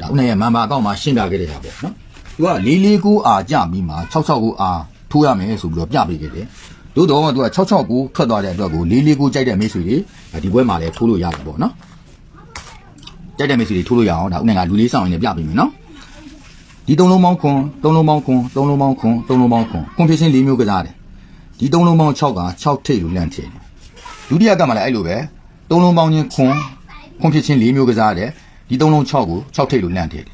ဒါဦးနိုင်ရဲ့မန်ပါအကောင့်မှာရှင်းပြခဲ့တဲ့ဟာပေါ့နော်သူက449အာကြပြီးမှ669အာထိုးရမယ်ဆိုပြီးတော့ပြပေးခဲ့တယ်သို့တော့သူက669ထွက်သွားတဲ့အတွက်ကို449ကြိုက်တဲ့မိတ်ဆွေတွေဒီဘွဲမှာလည်းထိုးလို့ရတယ်ပေါ့နော်ကြိုက်တဲ့မိတ်ဆွေတွေထိုးလို့ရအောင်ဒါဦးနိုင်ကလူလေးဆောင်ရင်လည်းပြပေးမယ်နော်ဒီသုံးလုံးပေါင်းခွန်သုံးလုံးပေါင်းခွန်သုံးလုံးပေါင်းခွန်သုံးလုံးပေါင်းခွန်ကွန်ဖျူရှင်၄မျိုးကစားတယ်ဒီသုံးလုံးပေါင်း6က6ထိပ်လို့လန့်ထည့်တယ်ဒုတိယကမှလည်းအဲ့လိုပဲသုံးလုံးပေါင်းချင်းခွန်ခွန်ဖြစ်ချင်း၄မျိုးကစားတယ် ဒီသုံးလုံး6ကို6ထိပ်လို့လန့်ထည့်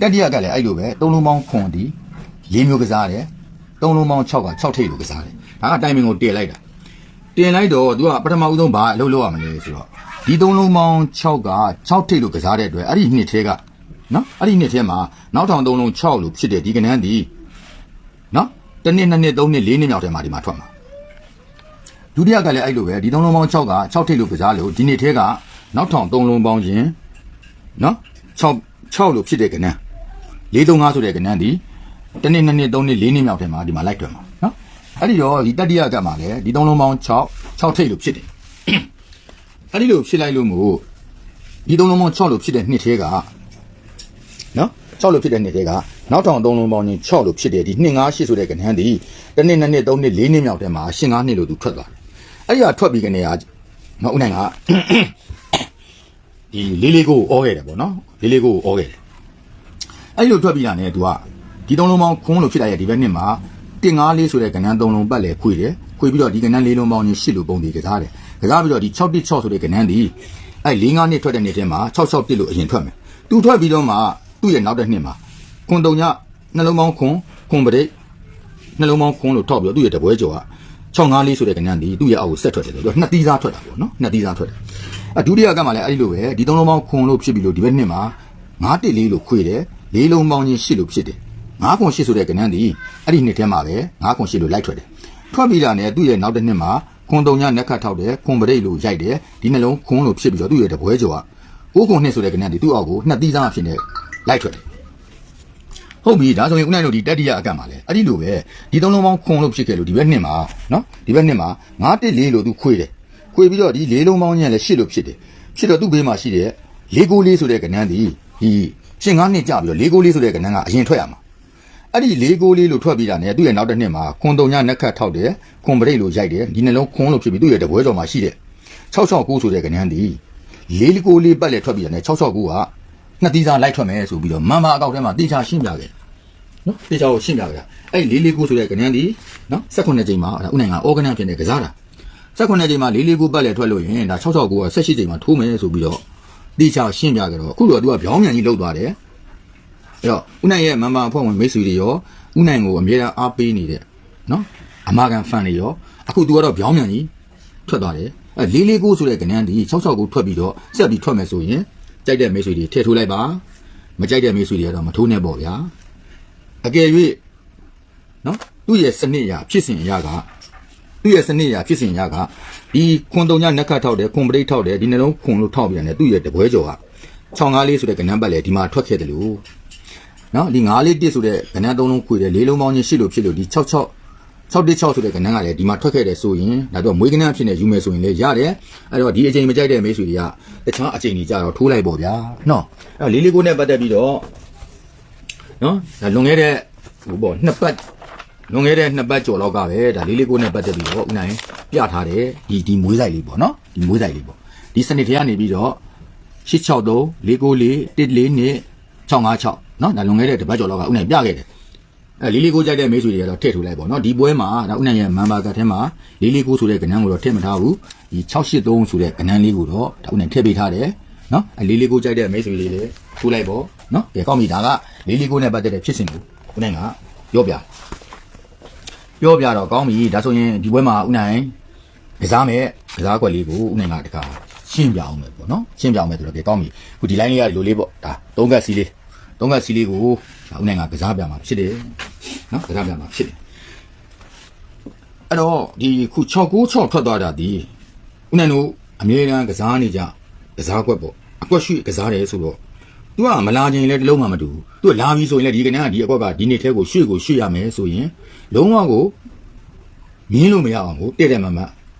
တယ်တတိယကလည်းအဲ့လိုပဲသုံးလုံးပေါင်းခွန်ဒီ၄မျိုးကစားတယ်သုံးလုံးပေါင်း6က6ထိပ်လို့ကစားတယ်ဒါကတိုင်မင်ကိုတင်လိုက်တာတင်လိုက်တော့သူကပထမဦးဆုံးဘာအလုပ်လုပ်ရမလဲဆိုတော့ဒီသုံးလုံးပေါင်း6က6ထိပ်လို့ကစားတဲ့အတွက်အဲ့ဒီနှစ်ထဲကနော်အဲ့ဒီနှစ်ထဲမှာနောက်ထောင်သုံးလုံး6လို့ဖြစ်တဲ့ဒီကနန်းဒီနော်တစ်နှစ်နှစ်နှစ်သုံးနှစ်လေးနှစ်မြောက်ထဲမှာဒီမှာထွက်မှာဒုတိယကလည်းအဲ့လိုပဲဒီသုံးလုံးပေါင်း6က6ထိပ်လို့ကစားလို့ဒီနေ့ထဲကနောက်ထောင်3လုံးပေါင်းခြင်း နော်6 6လို့ဖြစ်တဲ့ကဏ္ဍ435ဆိုတဲ့ကဏ္ဍဒီတစ်နေ့နှစ်နှစ်သုံးနှစ်လေးနှစ်မြောက်ထဲမှာဒီမှာလိုက်တွက်မှာနော်အဲ့ဒီတော့ဒီတတိယကမှလည်းဒီသုံးလုံးပေါင်း6 6ထိပ်လို့ဖြစ်တယ်အဲ့ဒီလိုဖြစ်လိုက်လို့မို့ဒီသုံးလုံးပေါင်း6လို့ဖြစ်တဲ့နှစ်ထဲကနော်6လို့ဖြစ်တဲ့နှစ်ထဲကနောက်ထောင်3လုံးပေါင်းခြင်း6လို့ဖြစ်တဲ့ဒီ2 5 8ဆိုတဲ့ကဏ္ဍဒီတစ်နှစ်နှစ်နှစ်သုံးနှစ်လေးနှစ်မြောက်ထဲမှာ8 5နှစ်လို့သူထွက်သွားတယ်အဲ့ဒီကထွက်ပြီးကနေကနော်ဦးနိုင်က ဒီလေးလေးကိုအောခဲ့တယ်ပေါ့နော်လေးလေးကိုအောခဲ့တယ်အဲ့ဒီလိုထွက်ပြီးတာ ਨੇ तू ကဒီသုံးလုံးပေါင်းခွန်းလို့ဖြစ်လာရဲ့ဒီဘက်နှစ်မှာတင်ငါးလေးဆိုတဲ့ကဏ္ဍသုံးလုံးပတ်လေခွေတယ်ခွေပြီးတော့ဒီကဏ္ဍလေးလုံးပေါင်းချင်းရှစ်လို့ပုံဒီကစားတယ်ကစားပြီးတော့ဒီ6တစ်6ဆိုတဲ့ကဏ္ဍဒီအဲ့၄၅နှစ်ထွက်တဲ့နှစ်ထဲမှာ6 6တစ်လို့အရင်ထွက်မယ်သူထွက်ပြီးတော့မှသူ့ရဲ့နောက်တဲ့နှစ်မှာခွန်တုံညနှလုံးပေါင်းခွန်ခွန်ပရိတ်နှလုံးပေါင်းခွန်းလို့ထောက်ပြီးတော့သူ့ရဲ့တပွဲကျော်က654ဆိုတဲ့ကဏ္ဍဒီသူ့ရဲ့အောက်ကိုဆက်ထွက်တယ်ဆိုတော့နှစ်သီးစားထွက်တာပေါ့နော်နှစ်သီးစားထွက်တယ် အဒုတိယကမှလည်းအဲ့ဒီလိုပဲဒီသုံးလုံးပေါင်းခွန်းလို့ဖြစ်ပြီးလို့ဒီဘက်နှစ်မှာ914လို့ခွေတယ်လေးလုံးပေါင်းချင်း8လို့ဖြစ်တယ်9ခွန်8ဆိုတဲ့ကဏ္ဍဒီအဲ့ဒီနှစ်ထဲမှာပဲ9ခွန်8လို့လိုက်ထွက်တယ်ထွက်ပြီးတာနဲ့သူ့ရဲ့နောက်တစ်နှစ်မှာခွန်တုံညနက်ခတ်ထောက်တယ်ခွန်ပရိတ်လို့ရိုက်တယ်ဒီနှလုံးခွန်းလို့ဖြစ်ပြီးတော့သူ့ရဲ့တပွဲကျော်က9ခွန်2ဆိုတဲ့ကဏ္ဍဒီသူ့အောက်ကိုနှစ်သီးစားဖြစ်နေလိုက်ထွက်တယ်ဟုတ်ပြီဒါဆိုရင်ဦးနိုင်တို့ဒီတတိယအကန့်ပါလေအဲ့ဒီလိုပဲဒီသုံးလုံးပေါင်းခွန်လို့ဖြစ်ခဲ့လို့ဒီဘက်နှစ်မှာနော်ဒီဘက်နှစ်မှာ9တက်4လို့သူခွေတယ် ခွေပြီးတော့ဒီလေးလုံးပေါင်းကြီးကလည်း8လို့ဖြစ်တယ်ဖြစ်တော့သူ့ဘေးမှာရှိတဲ့၄ကိုလေးဆိုတဲ့ကဏ္ဍဒီဒီရှင်9နှစ်ကြာပြီးတော့၄ကိုလေးဆိုတဲ့ကဏ္ဍကအရင်ထွက်ရမှာအဲ့ဒီ၄ကိုလေးလို့ထွက်ပြီးတာ ਨੇ သူ့ရဲ့နောက်တစ်နှစ်မှာခွန်တုံညနက်ခတ်ထောက်တယ်ခွန်ပရိတ်လို့ရိုက်တယ်ဒီနှလုံးခွန်လို့ဖြစ်ပြီးသူ့ရဲ့တပွဲတော်မှာရှိတဲ့669ဆိုတဲ့ကဏ္ဍဒီလေးကိုလေးပတ်လက်ထွက်ပြီးတာ ਨੇ 669ကနှစ်သီးစားလိုက်ထွက်မယ်ဆိုပြီးတော့မန်မာအကောက်ထဲမှာတေချာရှင်းပြခဲ့နော်တေချာကိုရှင်းပြကြတာအဲ့လေးလေးကိုဆိုတဲ့ကဏ္ဍဒီနော်18ချိန်မှာအဲ့ဒါဥနိုင်ကအော်ဂနန်ဖြစ်နေကစားတာ 18ချိန်မှာလေးလေးကိုပတ်လဲထွက်လို့ရင်ဒါ669က18ချိန်မှာထိုးမယ်ဆိုပြီးတော့တေချာရှင်းပြကြတော့အခုတော့သူကဗျောင်းမြန်ကြီးလောက်သွားတယ်အဲ့တော့ဥနိုင်ရဲ့မန်မာအဖွဲ့ဝင်မိတ်ဆွေတွေရောဥနိုင်ကိုအမြဲတမ်းအားပေးနေတဲ့နော်အမာကန်ဖန်တွေရောအခုသူကတော့ဗျောင်းမြန်ကြီးထွက်သွားတယ်အဲ့လေးလေးကိုဆိုတဲ့ကဏ္ဍဒီ669ထွက်ပြီးတော့ဆက်ပြီးထွက်မယ်ဆိုရင်ကြိုက်တဲ့မိတ်ဆွေတွေထည့်ထိုးလိုက်ပါမကြိုက်တဲ့မိတ်ဆွေတွေကတော့မထိုးနဲ့ပေါ့ဗျာအကယ်၍နော်သူ့ရဲ့စနစ်ရာဖြစ်စဉ်အရာက သူ့ရဲ့စနစ်ရာဖြစ်စဉ်အရာကဒီခွန်တုံညနက်ခတ်ထောက်တယ်ခွန်ပရိတ်ထောက်တယ်ဒီနှလုံးခွန်လို့ထောက်ပြန်တယ်သူ့ရဲ့တပွဲကျော်က654ဆိုတဲ့ကဏ္ဍပတ်လေဒီမှာထွက်ခဲ့တယ်လို့နော်ဒီ941ဆိုတဲ့ကဏ္ဍသုံးလုံးခွေတယ်လေးလုံးပေါင်းချင်းရှိလို့ဖြစ်လို့ဒီ66 616ဆိုတဲ့ကဏ္ဍကလည်းဒီမှာထွက်ခဲ့တယ်ဆိုရင်ဒါတော့မွေးကဏ္ဍဖြစ်နေယူမယ်ဆိုရင်လည်းရတယ်အဲ့တော့ဒီအချိန်မကြိုက်တဲ့မိတ်ဆွေတွေကတခြားအချိန်ကြီးကြတော့ထိုးလိုက်ပေါ့ဗျာနော်အဲ့တော့လေးလေးကိုနဲ့ပတ်သက်ပြီးတော့နော်ဒါလွန်ခဲ့တဲ့ဟိုပေါ့နှစ်ပတ် လွန်ခဲ့တဲ့နှစ်ပတ်ကျော်လောက်ကပဲဒါလေးလေးကိုနဲ့ပတ်သက်ပြီးတော့ဦးနိုင်ပြထားတယ်ဒီဒီမွေးဆိုင်လေးပေါ့နော်ဒီမွေးဆိုင်လေးပေါ့ဒီစနစ်ထဲကနေပြီးတော့863 494 142 656နော်ဒါလွန်ခဲ့တဲ့တစ်ပတ်ကျော်လောက်ကဦးနိုင်ပြခဲ့တယ်အဲလေးလေးကိုကြိုက်တဲ့မိတ်ဆွေတွေကတော့ထည့်ထိုးလိုက်ပေါ့နော်ဒီပွဲမှာဒါဦးနိုင်ရဲ့မန်ဘာကတ်ထဲမှာလေးလေးကိုဆိုတဲ့ကဏ္ဍကိုတော့ထည့်မထားဘူးဒီ683ဆိုတဲ့ကဏ္ဍလေးကိုတော့ဒါဦးနိုင်ထည့်ပေးထားတယ်နော်အဲလေးလေးကိုကြိုက်တဲ့မိတ်ဆွေလေးတွေထိုးလိုက်ပေါ့နော်ကဲကောင်းပြီဒါကလေးလေးကိုနဲ့ပတ်သက်တဲ့ဖြစ်စဉ်ကိုဦးနိုင်ကပြောပြ ပြောပြတော့ကောင်းပြီဒါဆိုရင်ဒီပွဲမှာဦးနိုင်ကစားမဲ့ကစားကွက်လေးကိုဦးနိုင်ကတခါရှင်းပြအောင်မယ်ပေါ့နော်ရှင်းပြအောင်မယ်ဆိုတော့ကဲကောင်းပြီခုဒီ line လေးကလိုလေးပေါ့ဒါသုံးကတ်စီလေးသုံးကတ်စီလေးကိုဒါဦးနိုင်ကကစားပြမှာဖြစ်တယ်နော်ကစားပြမှာဖြစ်တယ်အဲ့တော့ဒီခု696ထွက်သွားတာဒီဦးနိုင်တို့အမြဲတမ်းကစားနေကြကစားကွက်ပေါ့အကွက်ရှိကစားတယ်ဆိုတော့ तू ကမလာခြင်းလည်းတစ်လုံးမှမတူဘူး तू လာပြီဆိုရင်လည်းဒီကနေ့ကဒီအကွက်ကဒီနေ့ထဲကိုရွှေ့ကိုရွှေ့ရမယ်ဆိုရင်လုံးဝကိုမြင်းလို့မရအောင်ကိုတဲ့တဲ့မမ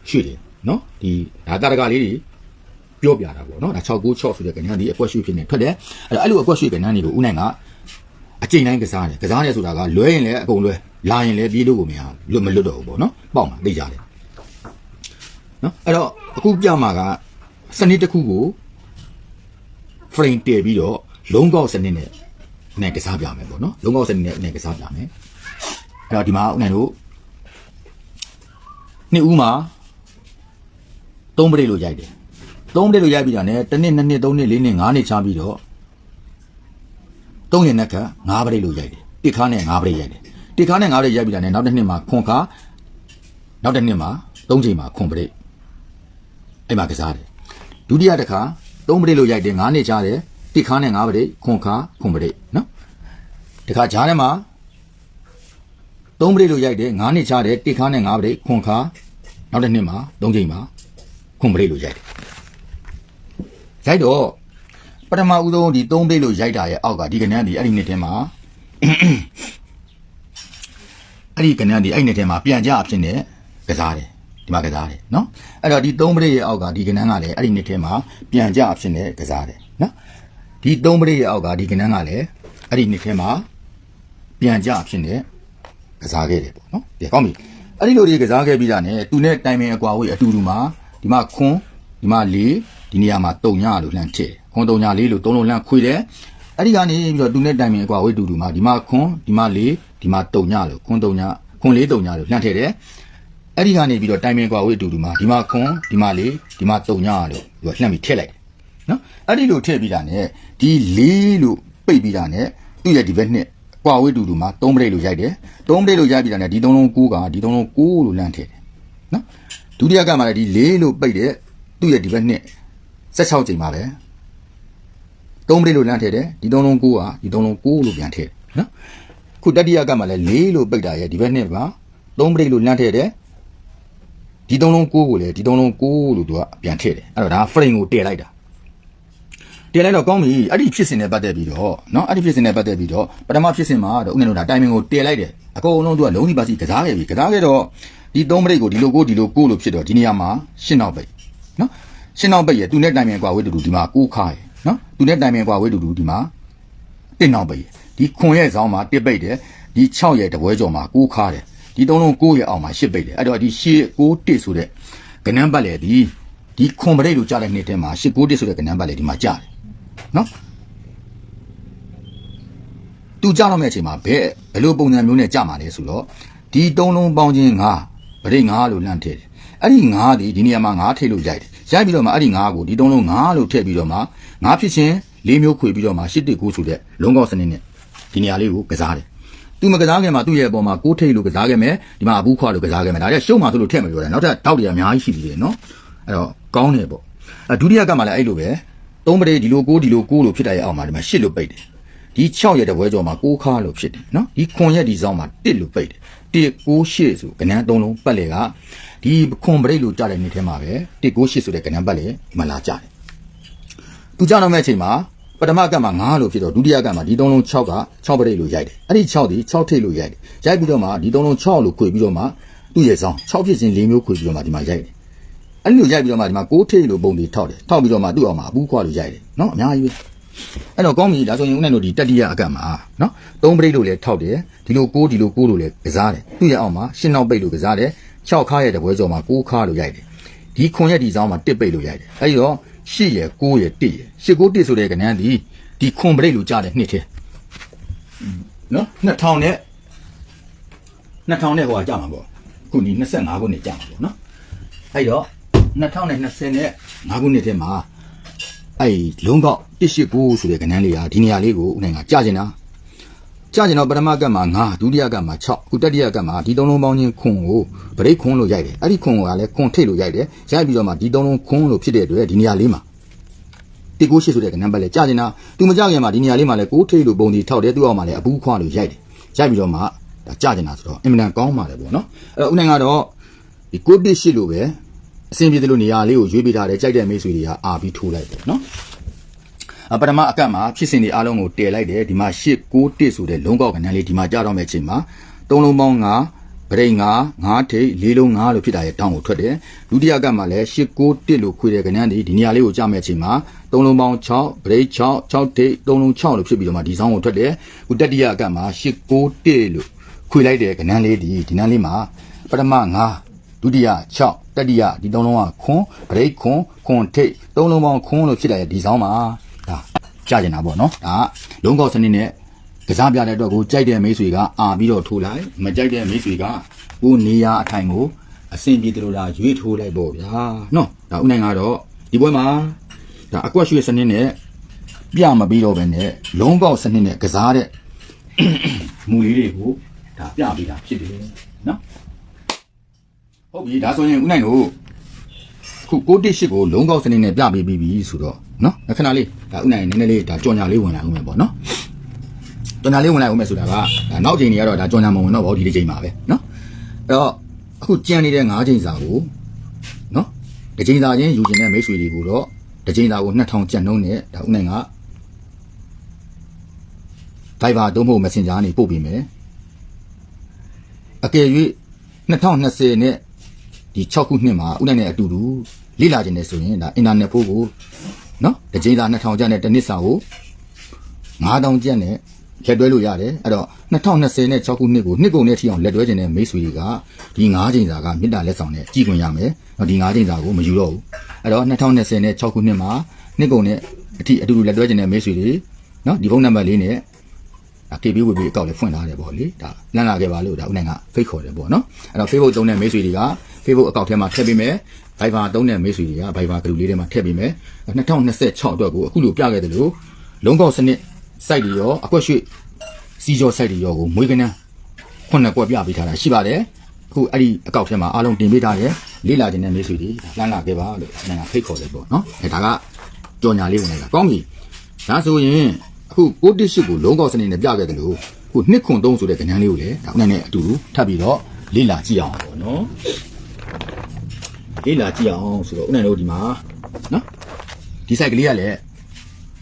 ရွှေ့တယ်နော်ဒီဒါတာတကလေးတွေပြောပြတာပေါ့နော်ဒါ696ဆိုတဲ့ကဏ္ဍဒီအကွက်ရွှေ့ဖြစ်နေထွက်တယ်အဲ့တော့အဲ့လိုအကွက်ရွှေ့ကဏ္ဍတွေကိုဦးနိုင်ကအချိန်တိုင်းကစားတယ်ကစားတယ်ဆိုတာကလွဲရင်လည်းအကုန်လွဲလာရင်လည်းပြေးလို့ကိုမရဘူးလွတ်မလွတ်တော့ဘူးပေါ့နော်ပေါ့မှာသိကြတယ်နော်အဲ့တော့အခုပြမှာကစနစ်တစ်ခုကို frame တည်ပြီးတော့ လုံးကောက်စနစ်နဲ့နဲ့ကစားပြမယ်ပေါ့နော်လုံးကောက်စနစ်နဲ့နဲ့ကစားပြမယ်အဲ့တော့ဒီမှာဦးနိုင်တို့နှစ်ဦးမှာသုံးပရိတ်လို့ရိုက်တယ်သုံးပရိတ်လို့ရိုက်ပြီးတာ ਨੇ တစ်နှစ်နှစ်နှစ်သုံးနှစ်လေးနှစ်ငါးနှစ်ချပြီးတော့သုံးရင်နဲ့ကငါးပရိတ်လို့ရိုက်တယ်တစ်ခါနဲ့ငါးပရိတ်ရိုက်တယ်တစ်ခါနဲ့ငါးပရိတ်ရိုက်ပြီးတာ ਨੇ နောက်တစ်နှစ်မှာခွန်ခါနောက်တစ်နှစ်မှာသုံးချိန်မှာခွန်ပရိတ်အဲ့မှာကစားတယ်ဒုတိယတစ်ခါသုံးပရိတ်လို့ရိုက်တယ်9နှစ်ချတယ် တိခါနဲ့9ပရိတ်ခွန်ခါခွန်ပရိတ်နော်တခါဂျားထဲမှာသုံးပရိတ်လို့ရိုက်တယ်9နှစ်ချတယ်တိခါနဲ့9ပရိတ်ခွန်ခါနောက်တစ်နှစ်မှာ3ချိန်မှာခွန်ပရိတ်လို့ရိုက်တယ်ရိုက်တော့ပထမဦးဆုံးဒီ3ပရိတ်လို့ရိုက်တာရဲ့အောက်ကဒီကဏ္ဍဒီအဲ့ဒီနှစ်ထဲမှာအဲ့ဒီကဏ္ဍဒီအဲ့ဒီနှစ်ထဲမှာပြန်ကြအဖြစ်နဲ့ကစားတယ်ဒီမှာကစားတယ်နော်အဲ့တော့ဒီ3ပရိတ်ရဲ့အောက်ကဒီကဏ္ဍကလည်းအဲ့ဒီနှစ်ထဲမှာပြန်ကြအဖြစ်နဲ့ကစားတယ်နော် ဒီ3ပရိတ်ရဲ့အောက်ကဒီကဏ္ဍကလည်းအဲ့ဒီနှစ်ထဲမှာပြန်ကြအဖြစ်နဲ့ကစားခဲ့တယ်ပေါ့နော်ဒီကောင်းပြီအဲ့ဒီလိုတွေကစားခဲ့ပြီးတာ ਨੇ သူနဲ့တိုင်ပင်အကွာဝေးအတူတူမှာဒီမှာခွန်းဒီမှာလေးဒီနေရာမှာတုံညလို့လှမ်းထည့်ခွန်းတုံညလေးလို့သုံးလုံးလှမ်းခွေတယ်အဲ့ဒီကနေပြီးတော့သူနဲ့တိုင်ပင်အကွာဝေးအတူတူမှာဒီမှာခွန်းဒီမှာလေးဒီမှာတုံညလို့ခွန်းတုံညခွန်းလေးတုံညလို့လှမ်းထည့်တယ်အဲ့ဒီကနေပြီးတော့တိုင်ပင်ကွာဝေးအတူတူမှာဒီမှာခွန်ဒီမှာလေးဒီမှာတုံညလို့ပြီးတော့လှမ်းပြီးထည့်လိုက်တယ်နော်အဲ့ဒီလိုထည့်ပြီးတာ ਨੇ ဒီလေးလို့ပိတ်ပြီးတာ ਨੇ သူ့ရဲ့ဒီဘက်နှစ်ကွာဝေးအတူတူမှာသုံးပရိတ်လို့ရိုက်တယ်သုံးပရိတ်လို့ရိုက်ပြီးတာ ਨੇ ဒီသုံးလုံးကိုးကဒီသုံးလုံးကိုးလို့လှမ်းထည့်တယ်နော်ဒုတိယကမှလည်းဒီလေးလို့ပိတ်တဲ့သူ့ရဲ့ဒီဘက်နှစ်16ချိန်ပါပဲသုံးပရိတ်လို့လှမ်းထည့်တယ်ဒီသုံးလုံးကိုးကဒီသုံးလုံးကိုးလို့ပြန်ထည့်တယ်နော်ခုတတိယကမှလည်းလေးလို့ပိတ်တာရဲ့ဒီဘက်နှစ်မှာသုံးပရိတ်လို့လှမ်းထည့်တယ်ဒီသုံးလုံးကိုးကိုလေဒီသုံးလုံးကိုးလို့သူကပြန်ထည့်တယ်အဲ့တော့ဒါ frame ကိုတည်လိုက်တာ တင်လိုက်တော့ကောင်းပြီအဲ့ဒီဖြစ်စဉ်နဲ့ပတ်သက်ပြီးတော့နော်အဲ့ဒီဖြစ်စဉ်နဲ့ပတ်သက်ပြီးတော့ပထမဖြစ်စဉ်မှာတော့ဦးနေလို့ဒါတိုင်ပင်ကိုတင်လိုက်တယ်အကုန်လုံးသူကလုံးဒီပါစီကစားခဲ့ပြီကစားခဲ့တော့ဒီသုံးပရိတ်ကိုဒီလိုကိုဒီလိုကိုလို့ဖြစ်တော့ဒီနေရာမှာရှင်းနောက်ပိတ်နော်ရှင်းနောက်ပိတ်ရသူနဲ့တိုင်ပင်ကွာဝေးတူတူဒီမှာကိုခါရနော်သူနဲ့တိုင်ပင်ကွာဝေးတူတူဒီမှာတင်နောက်ပိတ်ရဒီခွန်ရဲ့ဆောင်မှာတစ်ပိတ်တယ်ဒီ6ရဲ့တပွဲကျော်မှာကိုခါတယ်ဒီသုံးလုံးကိုရဲ့အောင်မှာ10ပိတ်တယ်အဲ့တော့ဒီ10 6 1ဆိုတဲ့ကဏ္ဍပတ်လေဒီဒီခွန်ပရိတ်လိုကြားတဲ့နေ့ထဲမှာ10 6 1ဆိုတဲ့ကဏ္ဍပတ်လေဒီမှာကြားတယ် နော်သူကြားတော့မယ့်အချိန်မှာဘယ်ဘယ်လိုပုံစံမျိုးနဲ့ကြားမှာလဲဆိုတော့ဒီသုံးလုံးပေါင်းချင်း9ပရိတ်9လို့လန့်ထည့်တယ်အဲ့ဒီ9ဒီဒီနေရာမှာ9ထည့်လို့ရိုက်တယ်ရိုက်ပြီးတော့မှအဲ့ဒီ9ကိုဒီသုံးလုံး9လို့ထည့်ပြီးတော့မှ9ဖြစ်ချင်း၄မျိုးခွေပြီးတော့မှ10တစ်9ဆိုတဲ့လုံးကောက်စနစ်နဲ့ဒီနေရာလေးကိုကစားတယ်သူမကစားခင်မှာသူ့ရဲ့အပေါ်မှာကိုးထိတ်လို့ကစားခဲ့မယ်ဒီမှာအဘူးခွာလို့ကစားခဲ့မယ်ဒါကြရှုံးမှာသူ့လို့ထည့်မပြောတယ်နောက်ထပ်တောက်တွေအများကြီးရှိသေးတယ်နော်အဲ့တော့ကောင်းတယ်ပေါ့အဲဒုတိယကမှလည်းအဲ့လိုပဲ သုံးပရိဒီလိုကိုးဒီလိုကိုးလို့ဖြစ်တဲ့ရဲ့အောက်မှာဒီမှာရှစ်လို့ပိတ်တယ်ဒီ6ရဲ့တပွဲကျော်မှာကိုးခါလို့ဖြစ်တယ်နော်ဒီခွန်ရဲ့ဒီစောင်းမှာတစ်လို့ပိတ်တယ်တစ်ကိုးရှစ်ဆိုကဏ္ဍသုံးလုံးပတ်လေကဒီခွန်ပရိလို့ကြားတဲ့နေ့ထဲမှာပဲတစ်ကိုးရှစ်ဆိုတဲ့ကဏ္ဍပတ်လေဒီမှာလာကြတယ်သူကြောက်တော့မဲ့အချိန်မှာပထမကတ်မှာ9လို့ဖြစ်တော့ဒုတိယကတ်မှာဒီသုံးလုံး6က6ပရိတ်လို့ရိုက်တယ်အဲ့ဒီ6ဒီ6ထိပ်လို့ရိုက်တယ်ရိုက်ပြီးတော့မှဒီသုံးလုံး6လို့ခွေပြီးတော့မှသူ့ရဲ့ဆောင်6ဖြစ်စဉ်၄မျိုးခွေပြီးတော့မှဒီမှာရိုက်တယ် အဲ့လိုရိုက်ပြီးတော့မှဒီမှာ6ထိပ်လို့ပုံတွေထောက်တယ်ထောက်ပြီးတော့မှသူ့အောင်မှာအပူးခွာလို့ရိုက်တယ်နော်အများကြီးပဲအဲ့တော့ကောင်းပြီဒါဆိုရင်ဦးနဲ့တို့ဒီတတိယအကတ်မှာနော်3ပရိတ်လို့လည်းထောက်တယ်ဒီလို6ဒီလို6လို့လည်းကစားတယ်သူ့ရဲ့အောင်မှာရှင်းနောက်ပိတ်လို့ကစားတယ်6ခါရဲ့တပွဲကျော်မှာ6ခါလို့ရိုက်တယ်ဒီခွန်ရဲ့ဒီဆောင်မှာတစ်ပိတ်လို့ရိုက်တယ်အဲဒီတော့ရှစ်ရယ်ကိုးရယ်တစ်ရယ်ရှစ်ကိုးတစ်ဆိုတဲ့ကဏ္ဍဒီဒီခွန်ပရိတ်လို့ကြားတယ်နှစ်ထဲနော်2000နဲ့2000နဲ့ဟိုကကြာမှာပေါ့ခုဒီ25ခုနှစ်ကြာမှာပေါ့နော်အဲဒီတော့ 2020နဲ့5ခုနှစ်ထဲမှာအဲ့လုံးကောက်189ဆိုတဲ့ကဏ္ဍလေးဟာဒီနေရာလေးကိုဦးနိုင်ကကြာကျင်တာကြာကျင်တော့ပထမကတ်မှာ9ဒုတိယကတ်မှာ6အခုတတိယကတ်မှာဒီသုံးလုံးပေါင်းချင်းခွန်ကိုဗရိတ်ခွန်လို့ရိုက်တယ်အဲ့ဒီခွန်ကလည်းခွန်ထိတ်လို့ရိုက်တယ်ရိုက်ပြီးတော့မှဒီသုံးလုံးခွန်လို့ဖြစ်တဲ့အတွက်ဒီနေရာလေးမှာတိကိုရှိဆိုတဲ့ကနံပါတ်လဲကြာကျင်တာသူမကြခင်မှာဒီနေရာလေးမှာလဲကိုထိတ်လို့ပုံဒီထောက်တယ်သူ့အောက်မှာလဲအပူးခွာလို့ရိုက်တယ်ရိုက်ပြီးတော့မှဒါကြာကျင်တာဆိုတော့အင်မတန်ကောင်းပါတယ်ပေါ့နော်အဲ့တော့ဦးနိုင်ကတော့ဒီကိုတစ်ရှိလို့ပဲ အဆင်ပြေတယ်လို့နေရာလေးကိုရွေးပေးထားတယ်ကြိုက်တဲ့မိတ်ဆွေတွေကအာပြီးထိုးလိုက်တယ်နော်အပထမအကတ်မှာဖြစ်စဉ်တွေအားလုံးကိုတည်လိုက်တယ်ဒီမှာ8 9 1ဆိုတဲ့လုံးကောက်ကဏ္ဍလေးဒီမှာကြာတော့မယ့်အချိန်မှာသုံးလုံးပေါင်း9ပရိငါ9ထိပ်၄လုံး9လို့ဖြစ်တာရဲ့တောင်းကိုထွက်တယ်ဒုတိယကမှလည်း8 9 1လို့ခွေတဲ့ကဏ္ဍဒီဒီနေရာလေးကိုကြားမဲ့အချိန်မှာ3လုံးပေါင်း6ပရိ6 6ထိပ်3လုံး6လို့ဖြစ်ပြီးတော့မှဒီဆောင်ကိုထွက်တယ်ခုတတိယကမှ8 9 1လို့ခွေလိုက်တဲ့ကဏ္ဍလေးဒီဒီနန်းလေးမှာပထမ9 ဒုတိယ6တတိယဒီ3လုံးကခွန်းပရိခွန်းခွန်းထိပ်3လုံးပေါင်းခွန်းလို့ဖြစ်လာတဲ့ဒီဆောင်မှာဒါကြားကျင်တာပေါ့နော်ဒါကလုံးကောက်စနစ်နဲ့ကစားပြတဲ့အတွက်ကိုကြိုက်တဲ့မိတ်ဆွေကအာပြီးတော့ထိုးလိုက်မကြိုက်တဲ့မိတ်ဆွေကကိုနေရာအထိုင်ကိုအဆင်ပြေတယ်လို့ဒါရွေးထိုးလိုက်ပေါ့ဗျာနော်ဒါဥနိုင်ကတော့ဒီပွဲမှာဒါအကွက်ရွှေစနစ်နဲ့ပြမပြီးတော့ပဲနဲ့လုံးပေါက်စနစ်နဲ့ကစားတဲ့မူလေးတွေကိုဒါပြပေးတာဖြစ်တယ်နော် ဟုတ်ပြီဒါဆိုရင်ဦးနိုင်တို့ခု618ကိုလုံးကောက်စနစ်နဲ့ပြပေးပြီးပြီဆိုတော့နော်ခဏလေးဒါဦးနိုင်နည်းနည်းလေးဒါကြော်ညာလေးဝင်လာဦးမယ်ပေါ့နော်ကြော်ညာလေးဝင်လာဦးမယ်ဆိုတာကဒါနောက်ချိန်တွေကတော့ဒါကြော်ညာမဝင်တော့ဘူးဒီလေးချိန်ပါပဲနော်အဲ့တော့အခုကြံနေတဲ့9ချိန်စာကိုနော်တစ်ချိန်စာချင်းယူခြင်းနဲ့မိတ်ဆွေတွေကိုတော့တစ်ချိန်စာကို2000ကျပ်နှုန်းနဲ့ဒါဦးနိုင်က Viber သို့မဟုတ် Messenger ကနေပို့ပေးမယ်အကယ်၍2020နဲ့ ဒီ6ခုနှစ်မှာဥနိုင်နဲ့အတူတူလေ့လာခြင်းနဲ့ဆိုရင်ဒါအင်တာနက်ဖို့ကိုနော်တစ်ကြိမ်သာ2000ကျပ်နဲ့တစ်နှစ်စာကို9000ကျပ်နဲ့လက်တွဲလို့ရတယ်အဲ့တော့2020နဲ့6ခုနှစ်ကိုနှစ်ကုန်နဲ့ထိအောင်လက်တွဲခြင်းနဲ့မိတ်ဆွေတွေကဒီ9ချိန်စာကမေတ္တာလက်ဆောင်နဲ့ကြည်ခွင့်ရမယ်နော်ဒီ9ချိန်စာကိုမယူတော့ဘူးအဲ့တော့2020နဲ့6ခုနှစ်မှာနှစ်ကုန်နဲ့အထိအတူတူလက်တွဲခြင်းနဲ့မိတ်ဆွေတွေနော်ဒီဖုန်းနံပါတ်လေးနဲ့အကေဘီဝေဘီအကောက်လေးဖွင့်ထားတယ်ပေါ့လေဒါလန့်လာခဲ့ပါလို့ဒါဦးနိုင်ကဖိတ်ခေါ်တယ်ပေါ့နော်အဲ့တော့ Facebook သုံးတဲ့မိတ်ဆွေတွေက Facebook အကောင့်ထဲမှာထည့်ပေးမယ် Viber သုံးတဲ့မိတ်ဆွေတွေက Viber group လေးထဲမှာထည့်ပေးမယ်2026အတွက်ကိုအခုလိုပြခဲ့တယ်လို့လုံးကောက်စနစ် site တွေရောအကွက်ရွှေ့စီကျော် site တွေရောကိုမွေးကနန်းခုနှစ်ကွက်ပြပေးထားတာရှိပါတယ်အခုအဲ့ဒီအကောင့်ထဲမှာအားလုံးတင်ပေးထားတယ်လေးလာခြင်းတဲ့မိတ်ဆွေတွေလမ်းလာခဲ့ပါလို့အနိုင်ကဖိတ်ခေါ်တယ်ပေါ့နော်အဲဒါကကြော်ညာလေးဝင်လိုက်တာကောင်းပြီဒါဆိုရင်အခု6တစ်8ကိုလုံးကောက်စနစ်နဲ့ပြခဲ့တယ်လို့အခုနှစ်ခွန်3ဆိုတဲ့ကဏ္ဍလေးကိုလည်းဒါနဲ့နဲ့အတူတူထပ်ပြီးတော့လေးလာကြည့်အောင်ပေါ့နော် လေးလာကြည့်အောင်ဆိုတော့ဦးနိုင်တို့ဒီမှာနော်ဒီ site ကလေးကလည်း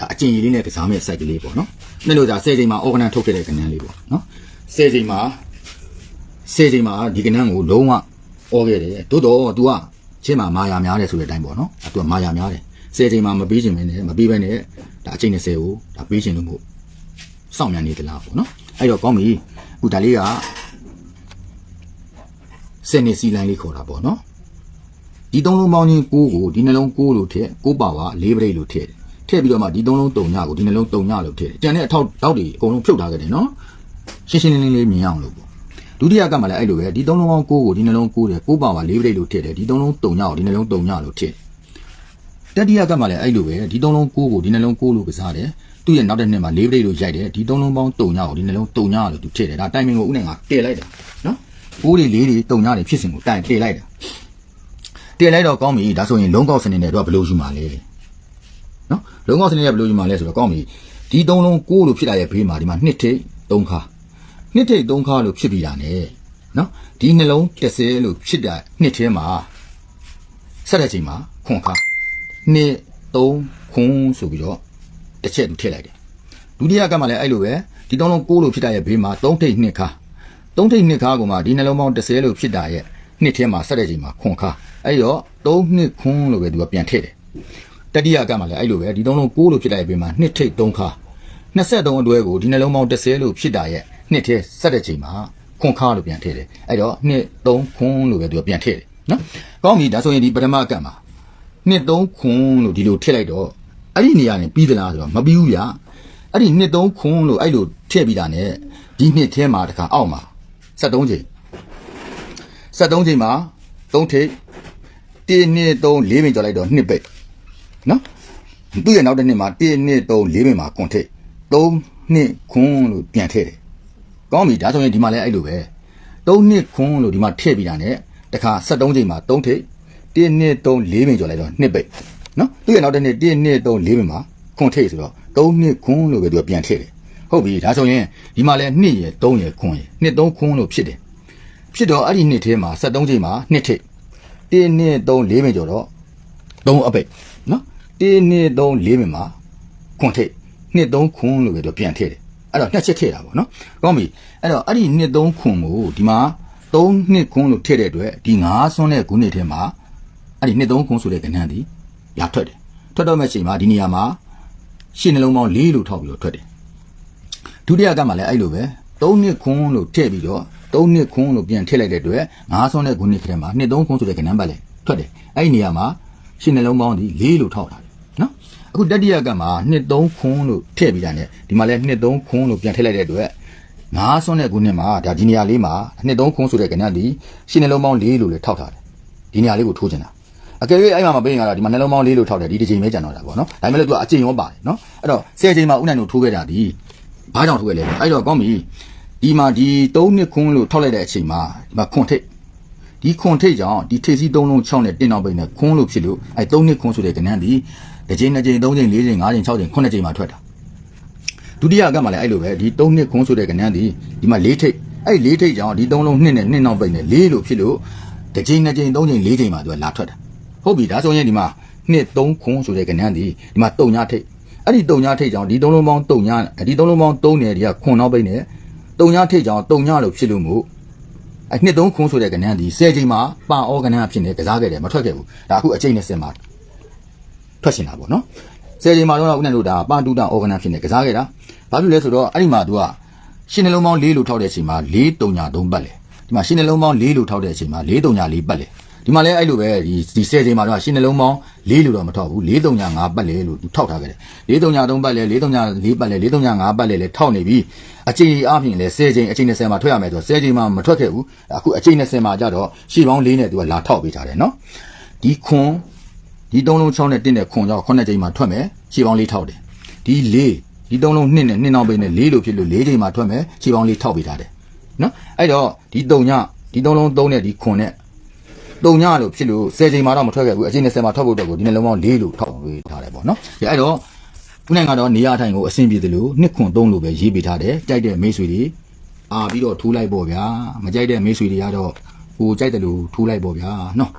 ဒါအကျင်ရည်လေးနဲ့ကစားမဲ့ site ကလေးပေါ့နော်။နေ့လို့ဒါ10ချိန်မှာ organ ထုတ်ခဲ့တဲ့ကဏ္ဍလေးပေါ့နော်။10ချိန်မှာ10ချိန်မှာဒီကဏ္ဍကိုလုံးဝအောခဲ့တယ်။တိုးတော့ तू ကချင်းမှာမာယာများတယ်ဆိုတဲ့အတိုင်းပေါ့နော်။ तू ကမာယာများတယ်။10ချိန်မှာမပေးချင်မင်းနဲ့မပေးဘဲနဲ့ဒါအချိန်20ကိုဒါပေးချင်လို့မို့စောင့်မြန်နေသလားပေါ့နော်။အဲ့တော့ကောင်းပြီ။အခုဒါလေးကစနေစီလိုင်းလေးခေါ်တာပေါ့နော်။ ဒီသုံးလုံးပေါင်းချင်း6ကိုဒီနှလုံး6လို့ထည့်6ပါဝါ4ပရိတ်လို့ထည့်တယ်ထည့်ပြီးတော့မှဒီသုံးလုံးတုံညကိုဒီနှလုံးတုံညလို့ထည့်တယ်ကြံတဲ့အထောက်တောက်တွေအကုန်လုံးဖြုတ်ထားခဲ့တယ်နော်ရှင်းရှင်းလင်းလင်းလေးမြင်အောင်လို့ပေါ့ဒုတိယကမှလည်းအဲ့လိုပဲဒီသုံးလုံးပေါင်း6ကိုဒီနှလုံး6တယ်6ပါဝါ4ပရိတ်လို့ထည့်တယ်ဒီသုံးလုံးတုံညကိုဒီနှလုံးတုံညလို့ထည့်တတိယကမှလည်းအဲ့လိုပဲဒီသုံးလုံး6ကိုဒီနှလုံး6လို့ကစားတယ်သူ့ရဲ့နောက်တစ်နှစ်မှာ4ပရိတ်လို့ရိုက်တယ်ဒီသုံးလုံးပေါင်းတုံညကိုဒီနှလုံးတုံညလို့သူထည့်တယ်ဒါတိုင်မင်ကိုဥနိုင်ကတည့်လိုက်တာနော်6တွေ4တွေတုံညတွေဖြစ်စဉ်ကိုတိုင်တည့်လိုက်တာ တည့်လိုက်တော့ကောင်းပြီဒါဆိုရင်လုံးကောက်စနစ်နဲ့တော့ဘယ်လိုယူမှာလဲနော်လုံးကောက်စနစ်နဲ့ဘယ်လိုယူမှာလဲဆိုတော့ကောင်းပြီဒီသုံးလုံး6လို့ဖြစ်လာရဲ့ဘေးမှာဒီမှာနှစ်ထိပ်3ခါနှစ်ထိပ်3ခါလို့ဖြစ်ပြီးတာ ਨੇ နော်ဒီနှလုံး30လို့ဖြစ်တာနှစ်ထဲမှာဆက်တဲ့ချိန်မှာခွန်ခါနှစ်3ခွန်းဆိုပြီးတော့တစ်ချက်ထည့်လိုက်တယ်ဒုတိယကမှလည်းအဲ့လိုပဲဒီသုံးလုံး6လို့ဖြစ်တာရဲ့ဘေးမှာ3ထိပ်2ခါ3ထိပ်2ခါကမှဒီနှလုံးပေါင်း30လို့ဖြစ်တာရဲ့နှစ်ထဲမှာဆက်တဲ့ချိန်မှာခွန်ခါ အဲ့တော့3နှစ်ခွန်းလို့ပဲသူကပြန်ထည့်တယ်တတိယကမှလည်းအဲ့လိုပဲဒီသုံးလုံး6လို့ဖြစ်လိုက်ပြီးမှနှစ်ထိပ်3ခါ23အတွဲကိုဒီနှလုံးပေါင်း30လို့ဖြစ်တာရဲ့နှစ်ထဲဆက်တဲ့ချိန်မှာခွန်ခါလို့ပြန်ထည့်တယ်အဲ့တော့နှစ်3ခွန်းလို့ပဲသူကပြန်ထည့်တယ်နော်ကောင်းပြီဒါဆိုရင်ဒီပထမကတ်မှာနှစ်3ခွန်းလို့ဒီလိုထည့်လိုက်တော့အဲ့ဒီနေရာနဲ့ပြီးသလားဆိုတော့မပြီးဘူးဗျအဲ့ဒီနှစ်3ခွန်းလို့အဲ့လိုထည့်ပြီးတာ ਨੇ ဒီနှစ်ထဲမှာတခါအောက်မှာ73ချိန်73ချိန်မှာ3ထိပ် 1 2 3 4ပင်ကျော်လိုက်တော့နှစ်ပိတ်နော်သူ့ရဲ့နောက်တစ်နှစ်မှာ1 2 3 4ပင်မှာခွန်ထိတ်3နှစ်ခွန်းလို့ပြန်ထည့်တယ်ကောင်းပြီဒါဆိုရင်ဒီမှာလည်းအဲ့လိုပဲ3နှစ်ခွန်းလို့ဒီမှာထည့်ပြီးတာ ਨੇ တခါ73ချိန်မှာ3ထိတ်1 2 3 4ပင်ကျော်လိုက်တော့နှစ်ပိတ်နော်သူ့ရဲ့နောက်တစ်နှစ်1 2 3 4ပင်မှာခွန်ထိတ်ဆိုတော့3နှစ်ခွန်းလို့ပဲသူကပြန်ထည့်တယ်ဟုတ်ပြီဒါဆိုရင်ဒီမှာလည်း2ရယ်3ရယ်ခွန်းရယ်နှစ်3ခွန်းလို့ဖြစ်တယ်ဖြစ်တော့အဲ့ဒီနှစ်ထဲမှာ73ချိန်မှာနှစ်ထိတ် 1 2 3 4ပင်ကျော်တော့3အပိတ်နော်1 2 3 4မိနစ်မှာခွန်ထိတ်2 3ခွန်လို့ပဲတော့ပြန်ထည့်တယ်အဲ့တော့နှစ်ချက်ထည့်တာပေါ့နော်ကောင်းပြီအဲ့တော့အဲ့ဒီ2 3ခွန်ကိုဒီမှာ3နှစ်ခွန်းလို့ထည့်တဲ့အတွက်ဒီ9ဆွန်းတဲ့ခုနှစ်ထဲမှာအဲ့ဒီနှစ်3ခွန်းဆိုတဲ့ကဏ္ဍသည်လာထွက်တယ်ထွက်တော့မဲ့ချိန်မှာဒီနေရာမှာရှင်းနှလုံးပေါင်း4လို့ထောက်ပြီးတော့ထွက်တယ်ဒုတိယကမှလည်းအဲ့လိုပဲ3နှစ်ခွန်းလို့ထည့်ပြီးတော့ 3နှစ်ခွန်းလို့ပြန်ထည့်လိုက်တဲ့အတွက်9ဆွန်းတဲ့ခုနှစ်ထဲမှာနှစ်3ခွန်းဆိုတဲ့ကဏ္ဍပတ်လေထွက်တယ်အဲ့ဒီနေရာမှာရှင်းနှလုံးပေါင်းသည်4လို့ထောက်တာနော်အခုတတိယကမှနှစ်3ခွန်းလို့ထည့်ပြီးတာ ਨੇ ဒီမှာလည်းနှစ်3ခွန်းလို့ပြန်ထည့်လိုက်တဲ့အတွက်ငါးဆွန်းတဲ့ခုနှစ်မှာဒါဒီနေရာလေးမှာနှစ်သုံးခုံးဆိုတဲ့ကဏ္ဍဒီရှင်းနှလုံးပေါင်း၄လို့လည်းထောက်ထားတယ်ဒီနေရာလေးကိုထိုးချင်တာအကယ်၍အဲ့မှာမပေးရင်ကတော့ဒီမှာနှလုံးပေါင်း၄လို့ထောက်တယ်ဒီတစ်ချိန်ပဲကြံတော့တာပေါ့နော်ဒါပေမဲ့လည်းသူကအကျင့်ရောပါတယ်နော်အဲ့တော့ဆယ်ချိန်မှာဥနိုင်တို့ထိုးခဲ့တာဒီဘာကြောင့်ထိုးခဲ့လဲအဲ့တော့ကောင်းပြီ ဒီမှာဒီ၃နှစ်ခုံးလို့ထောက်လိုက်တဲ့အချိန်မှာဒီမှာခွန်ထိတ်ဒီခွန်ထိတ်ကြောင့်ဒီထိတ်စီ၃လုံး6နဲ့တင်းအောင်ပိတ်နဲ့ခွန်းလို့ဖြစ်လို့အဲ့၃နှစ်ခွန်းဆိုတဲ့ကဏ္ဍဒီတစ်ချိန်နှစ်ချိန်၃ချိန်၄ချိန်၅ချိန်၆ချိန်9ချိန်မှာထွက်တာဒုတိယကမှလည်းအဲ့လိုပဲဒီ၃နှစ်ခွန်းဆိုတဲ့ကဏ္ဍဒီဒီမှာ၄ထိပ်အဲ့၄ထိပ်ကြောင့်ဒီ၃လုံးနှစ်နဲ့နှစ်နောက်ပိတ်နဲ့၄လို့ဖြစ်လို့တစ်ချိန်နှစ်ချိန်သုံးချိန်၄ချိန်မှသူကလာထွက်တာဟုတ်ပြီဒါဆိုရင်ဒီမှာနှစ်၃ခွန်းဆိုတဲ့ကဏ္ဍဒီဒီမှာတုံညာထိပ်အဲ့ဒီတုံညာထိပ်ကြောင့်ဒီ၃လုံးပေါင်းတုံညာဒီ၃လုံးပေါင်း၃နယ်ဒီကခွန်းနောက်ပိတ်နဲ့ တုံညာထိပ်ကြောင့်တုံညာလို့ဖြစ်လို့မို့အဲ့နှစ်၃ခွန်းဆိုတဲ့ကဏ္ဍဒီ၁၀ချိန်မှပါဩကဏ္ဍဖြစ်နေကစားခဲ့တယ်မထွက်ခဲ့ဘူးဒါအခုအချိန်နဲ့စင်မှာထွက်ရှင်တာပေါ့နော်ဆယ်ချိန်မှာတော့ဦးနိုင်တို့ဒါပါတူတာ organ ဖြစ်နေကစားခဲ့တာဘာဖြစ်လဲဆိုတော့အဲ့ဒီမှာ तू ကရှင်းနှလုံးပေါင်း၄လို့ထောက်တဲ့အချိန်မှာ၄တုံညာ၃ပတ်လေဒီမှာရှင်းနှလုံးပေါင်း၄လို့ထောက်တဲ့အချိန်မှာ၄တုံညာ၄ပတ်လေဒီမှာလည်းအဲ့လိုပဲဒီဒီဆယ်ချိန်မှာတော့ရှင်းနှလုံးပေါင်း ၄လို့တော့မထောက်ဘူး၄တုံညာ၅ပတ်လေလို့ तू ထောက်ထားခဲ့တယ်၄တုံညာ၃ပတ်လေ၄တုံညာ၄ပတ်လေ၄တုံညာ၅ပတ်လေလည်းထောက်နေပြီအချိန်ကြီးအပြင်လည်းဆယ်ချိန်အချိန်20မှာထွက်ရမယ်ဆိုတော့ဆယ်ချိန်မှာမထွက်ခဲ့ဘူးအခုအချိန်20မှာကြတော့ရှေ့ပေါင်း၄နဲ့ तू ကလာထောက်ပေးထားတယ်နော်ဒီခွန်ဒီသုံးလုံး6နဲ့တင်းတဲ့ခွန်ကြောင့်9ချိန်မှာထွက်မယ်ခြေပေါင်းလေးထောက်တယ်ဒီ4ဒီသုံးလုံး2နဲ့2နောက်ပိတ်နဲ့4လို့ဖြစ်လို့4ချိန်မှာထွက်မယ်ခြေပေါင်းလေးထောက်ပေးထားတယ်နော်အဲ့တော့ဒီ3ညဒီသုံးလုံး3နဲ့ဒီခွန်နဲ့ 3ညလို့ဖြစ်လို့10ချိန်မှာတော့မထွက်ခဲ့ဘူးအချိန်20မှာထွက်ဖို့အတွက်ကိုဒီနှလုံးပေါင်း4လို့ထောက်ပေးထားတယ်ပေါ့နော်ဒီအဲ့တော့ခုနကတော့နေရာအထိုင်ကိုအဆင်ပြေတယ်လို့နှစ်ခွန်3လို့ပဲရေးပေးထားတယ်ကြိုက်တဲ့မိတ်ဆွေတွေအာပြီးတော့ထိုးလိုက်ပေါ့ဗျာမကြိုက်တဲ့မိတ်ဆွေတွေကတော့ကိုကြိုက်တယ်လို့ထိုးလိုက်ပေါ့ဗျာနော်